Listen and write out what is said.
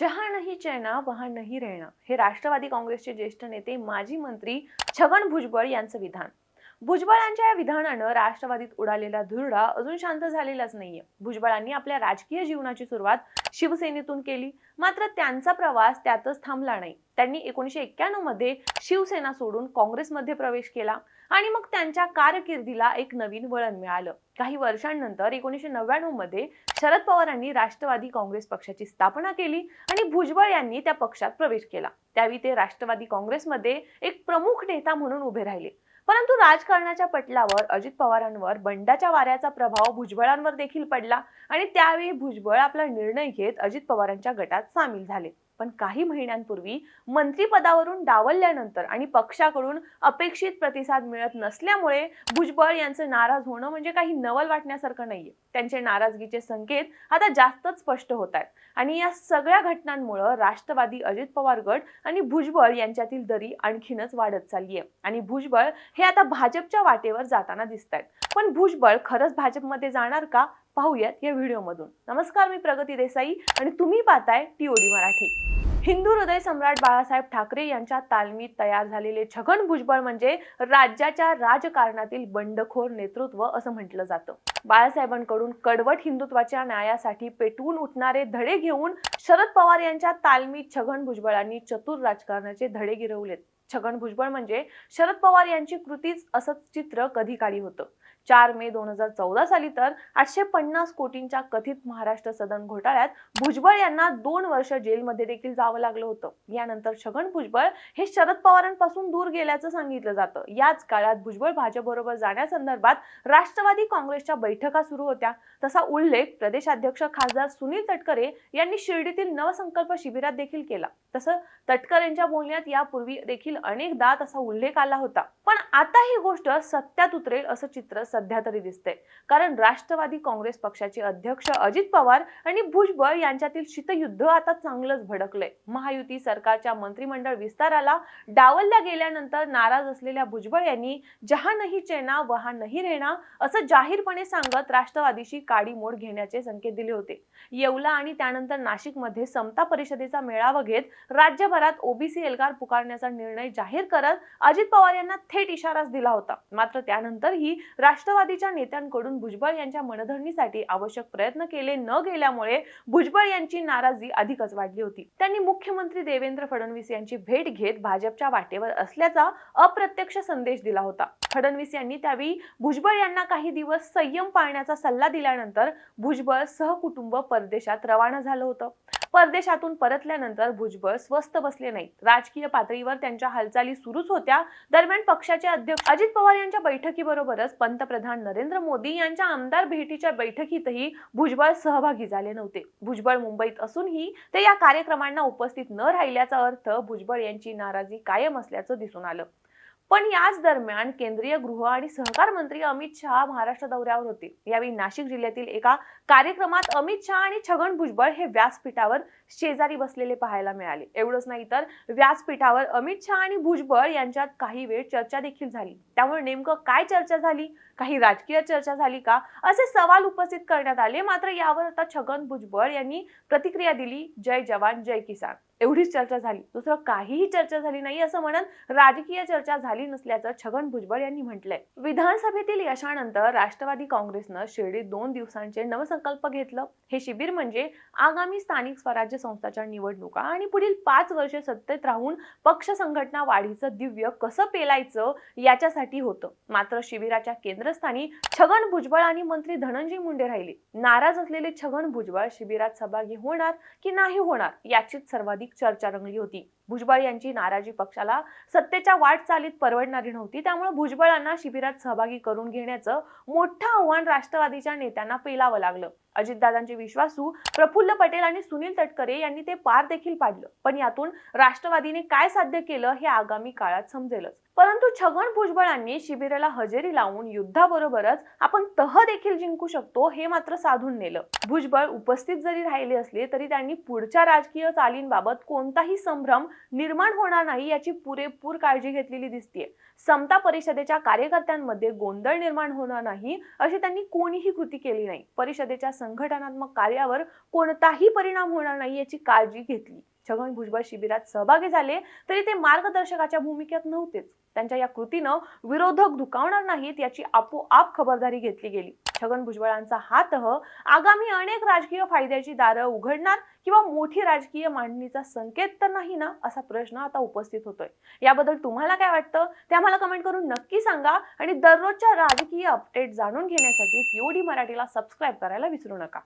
जहा नाही चैना वहा नाही रहना हे राष्ट्रवादी काँग्रेसचे ज्येष्ठ नेते माजी मंत्री छगन भुजबळ यांचं विधान. भुजबळांच्या या विधानानं राष्ट्रवादीत उडालेला धुरडा अजून शांत झालेलाच नाहीये. भुजबळांनी आपल्या राजकीय जीवनाची सुरुवात शिवसेनेतून केली. मात्र त्यांचा प्रवास त्यातच थांबला नाही. त्यांनी एकोणीशे एक्क्याण्णवमध्ये शिवसेना सोडून काँग्रेसमध्ये प्रवेश केला आणि मग त्यांच्या कारकिर्दीला एक नवीन वळण मिळालं. काही वर्षांनंतर एकोणीशे नव्याण्णवमध्ये शरद पवारांनी राष्ट्रवादी काँग्रेस पक्षाची स्थापना केली आणि भुजबळ यांनी त्या पक्षात प्रवेश केला. त्यावेळी ते राष्ट्रवादी काँग्रेसमध्ये एक प्रमुख नेता म्हणून उभे राहिले. परंतु राजकारणाच्या पटलावर अजित पवारांवर बंडाच्या वाऱ्याचा प्रभाव भुजबळांवर देखील पडला आणि त्यावेळी भुजबळ आपला निर्णय घेत अजित पवारांच्या गटात सामील झाले. पण काही महिन्यांपूर्वी मंत्रिपदावरून डावलल्यानंतर आणि पक्षाकडून अपेक्षित प्रतिसाद मिळत नसल्यामुळे भुजबळ यांचं नाराज होणं म्हणजे काही नवल वाटण्यासारखं नाहीये. त्यांचे नाराजगीचे संकेत आता जास्तच स्पष्ट होत आहेत आणि या सगळ्या घटनांमुळे राष्ट्रवादी अजित पवार गट आणि भुजबळ यांच्यातील दरी आणखीनच वाढत चालली आहे आणि भुजबळ हे आता भाजपच्या वाटेवर जाताना दिसत आहेत पण भुजबळ खरंच भाजपमध्ये जाणार का? पाहूयात या व्हिडिओमधून. नमस्कार मी प्रगती देसाई आणि तुम्ही पाहताय टीओडी मराठी. हिंदू हृदय सम्राट बाळासाहेब ठाकरे यांच्या तालमीत तयार झालेले छगन भुजबळ म्हणजे राज्याच्या राजकारणातील बंडखोर नेतृत्व असं म्हटलं जातं. बाळासाहेबांकडून कडवट हिंदुत्वाच्या न्यायासाठी पेटवून उठणारे धडे घेऊन शरद पवार यांच्या तालमीत छगन भुजबळांनी चतुर राजकारणाचे धडे गिरवलेत. छगन भुजबळ म्हणजे शरद पवार यांची कृतीच असं चित्र कधी काळी होतं. चार मे दोन हजार चौदा साली तर आठशे पन्नास कोटींच्या कथित महाराष्ट्र सदन घोटाळ्यात भुजबळ यांना दोन वर्ष जेलमध्ये देखील जावं लागलं होतं. यानंतर छगन भुजबळ हे शरद पवारांपासून दूर गेल्याचं सांगितलं जातं. याच काळात भुजबळ भाजपबरोबर जाण्यासंदर्भात राष्ट्रवादी काँग्रेसच्या बैठका सुरू होत्या. तसा उल्लेख प्रदेशाध्यक्ष खासदार सुनील तटकरे यांनी शिर्डीतील नवसंकल्प शिबिरात देखील केला. तसं तटकरेंच्या बोलण्यात यापूर्वी देखील अनेकदा तसा उल्लेख आला होता. पण आता ही गोष्ट सत्यात उतरेल असं चित्र सध्या तरी दिसते कारण राष्ट्रवादी काँग्रेस पक्षाचे अध्यक्ष अजित पवार आणि भुजबळ यांच्यातील शीतयुद्ध आता चांगलंच भडकलंय. महायुती सरकारच्या मंत्रिमंडळ विस्ताराला डावलल्या गेल्यानंतर नाराज असलेल्या भुजबळ यांनी जहा नाही चेना वहा नाही रेणा असं जाहीरपणे सांगत राष्ट्रवादीशी काडी मोड घेण्याचे संकेत दिले होते. येवला आणि त्यानंतर नाशिकमध्ये समता परिषदेचा मेळावा घेत राज्यभरात ओबीसी एल्गार पुकारण्याचा निर्णय जाहीर करत अजित पवार यांना थेट इशाराच दिला होता. मात्र त्यानंतरही राष्ट्रवादीच्या नेत्यांकडून भुजबळ यांच्या मनधरणीसाठी आवश्यक प्रयत्न केले न गेल्यामुळे भुजबळ यांची नाराजी अधिकच वाढली होती. त्यांनी मुख्यमंत्री देवेंद्र फडणवीस यांची भेट घेत भाजपच्या वाटेवर असल्याचा अप्रत्यक्ष संदेश दिला होता. फडणवीस यांनी त्यावेळी भुजबळ यांना काही दिवस संयम पाळण्याचा सल्ला दिल्यानंतर भुजबळ सहकुटुंब परदेशात रवाना झालं होतं. परदेशातून परतल्यानंतर भुजबळ स्वस्त बसले नाहीत. राजकीय पातळीवर त्यांच्या हालचाली सुरूच होत्या. दरम्यान पक्षाचे अध्यक्ष अजित पवार यांच्या बैठकीबरोबरच पंतप्रधान नरेंद्र मोदी यांच्या आमदार भेटीच्या बैठकीतही भुजबळ सहभागी झाले नव्हते. भुजबळ मुंबईत असूनही ते या कार्यक्रमांना उपस्थित न राहिल्याचा अर्थ भुजबळ यांची नाराजी कायम असल्याचं दिसून आलं. पण याच दरम्यान केंद्रीय गृह आणि सहकार मंत्री अमित शहा महाराष्ट्र दौऱ्यावर होते. यावेळी नाशिक जिल्ह्यातील एका कार्यक्रमात अमित शहा आणि छगन भुजबळ हे व्यासपीठावर शेजारी बसलेले पाहायला मिळाले. एवढंच नाही तर व्यासपीठावर अमित शहा आणि भुजबळ यांच्यात काही वेळ चर्चा देखील झाली. त्यामुळे नेमकं काय चर्चा झाली? काही राजकीय चर्चा झाली का? असे सवाल उपस्थित करण्यात आले. मात्र यावर आता छगन भुजबळ यांनी प्रतिक्रिया दिली. जय जवान जय किसान. एवढीच चर्चा झाली. दुसरं काहीही चर्चा झाली नाही असं म्हणत राजकीय चर्चा झाली नसल्याचं छगन भुजबळ यांनी म्हटलंय. विधानसभेतील यशानंतर राष्ट्रवादी काँग्रेसनं शिर्डीत दोन दिवसांचे नवसंकल्प घेतलं. हे शिबिर म्हणजे आगामी स्थानिक स्वराज्य संस्थाच्या निवडणुका आणि पुढील पाच वर्षे सत्तेत राहून पक्ष संघटना वाढीचं दिव्य कसं पेलायचं याच्यासाठी होतं. मात्र शिबिराच्या केंद्रस्थानी छगन भुजबळ आणि मंत्री धनंजय मुंडे राहिले. नाराज असलेले छगन भुजबळ शिबिरात सहभागी होणार की नाही होणार याचीच सर्वाधिक चर्चा रंगली होती. भुजबळ यांची नाराजी पक्षाला सत्तेच्या वाटचालीत परवडणारी नव्हती. त्यामुळे भुजबळांना शिबिरात सहभागी करून घेण्याचं मोठं आव्हान राष्ट्रवादीच्या नेत्यांना पेलावं लागलं. अजितदादांचे विश्वासू प्रफुल्ल पटेल आणि सुनील तटकरे यांनी ते पार देखील पाडलं. पण यातून राष्ट्रवादीने काय साध्य केलं हे आगामी काळात समजेलच. परंतु छगन भुजबळांनी शिबिराला हजेरी लावून युद्धाबरोबरच आपण तह देखील जिंकू शकतो हे मात्र साधून नेलं. भुजबळ उपस्थित जरी राहिले असले तरी त्यांनी पुढच्या राजकीय चालींबाबत कोणताही संभ्रम निर्माण होणार नाही याची पुरेपूर काळजी घेतलेली दिसते समता परिषदेच्या कार्यकर्त्यांमध्ये गोंधळ निर्माण होणार नाही अशी त्यांनी कोणीही कृती केली नाही. परिषदेच्या संघटनात्मक कार्यावर कोणताही परिणाम होणार नाही याची काळजी घेतली. छगन भुजबळ शिबिरात सहभागी झाले तरी ते मार्गदर्शकाच्या भूमिकेत नव्हतेच. त्यांच्या या कृतीनं विरोधक धुकावणार नाहीत याची आपोआप खबरदारी घेतली गेली. छगन भुजबळांचा हा तह आगामी अनेक राजकीय फायद्याची दारं उघडणार किंवा मोठी राजकीय मांडणीचा संकेत तर नाही ना असा प्रश्न आता उपस्थित होतोय. याबद्दल तुम्हाला काय वाटतं? ते आम्हाला कमेंट करून नक्की सांगा आणि दररोजच्या राजकीय अपडेट जाणून घेण्यासाठी टीओडी मराठीला सबस्क्राईब करायला विसरू नका.